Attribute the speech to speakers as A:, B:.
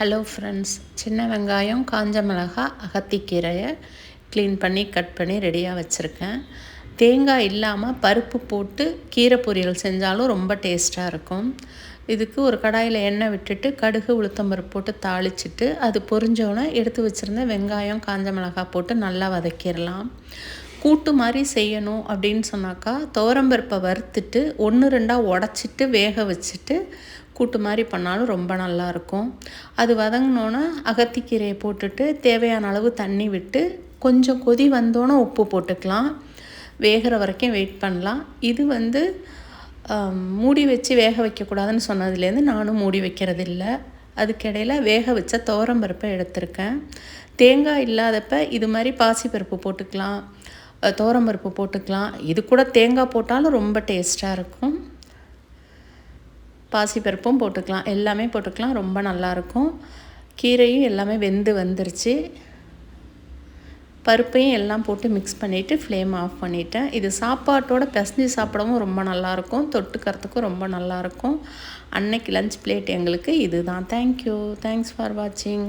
A: Hello friends சின்ன வெங்காயம் காஞ்ச மிளகா அகத்திக்கீரையை க்ளீன் பண்ணி கட் பண்ணி ரெடியாக வச்சுருக்கேன். தேங்காய் இல்லாமல் பருப்பு போட்டு கீரை பொரியல் செஞ்சாலும் ரொம்ப டேஸ்ட்டாக இருக்கும். இதுக்கு ஒரு கடாயில் எண்ணெய் விட்டுட்டு கடுகு உளுத்தம்பருப்பு போட்டு தாளிச்சிட்டு அது பொரிஞ்சோன்னே எடுத்து வச்சுருந்த வெங்காயம் காஞ்ச மிளகாய் போட்டு நல்லா வதக்கிடலாம். கூட்டு மாதிரி செய்யணும் அப்படின்னு சொன்னாக்கா துவரம்பருப்பை வறுத்துட்டு ஒன்று ரெண்டாக உடச்சிட்டு வேக வச்சுட்டு கூட்டு மாதிரி பண்ணாலும் ரொம்ப நல்லாயிருக்கும் அது வதங்கினோன்னே அகத்திக்கீரையை போட்டுட்டு தேவையான அளவு தண்ணி விட்டு கொஞ்சம் கொதி வந்தோன்னே உப்பு போட்டுக்கலாம். வேகிற வரைக்கும் வெயிட் பண்ணலாம். இது வந்து மூடி வச்சு வேக வைக்கக்கூடாதுன்னு சொன்னதுலேருந்து நானும் மூடி வைக்கிறதில்ல. அதுக்கிடையில் வேக வச்ச துவரம்பருப்பை எடுத்திருக்கேன். தேங்காய் இல்லாதப்ப இது மாதிரி பாசிப்பருப்பு போட்டுக்கலாம். துவரம்பருப்பு போட்டுக்கலாம். இது கூட தேங்காய் போட்டாலும் ரொம்ப டேஸ்ட்டாக இருக்கும். பாசிப்பருப்பும் போட்டுக்கலாம். எல்லாமே போட்டுக்கலாம். ரொம்ப நல்லாயிருக்கும். கீரையும் எல்லாமே வெந்து வந்துருச்சு. பருப்பையும் எல்லாம் போட்டு மிக்ஸ் பண்ணிவிட்டு ஃப்ளேம் ஆஃப் பண்ணிவிட்டேன் இது சாப்பாட்டோட பிசைஞ்சு சாப்பிடவும் ரொம்ப நல்லாயிருக்கும். தொட்டுக்கிறதுக்கும் ரொம்ப நல்லாயிருக்கும். அன்னைக்கு லஞ்ச் பிளேட் எங்களுக்கு இது தான் தேங்க்யூ தேங்க்ஸ் ஃபார் வாட்சிங்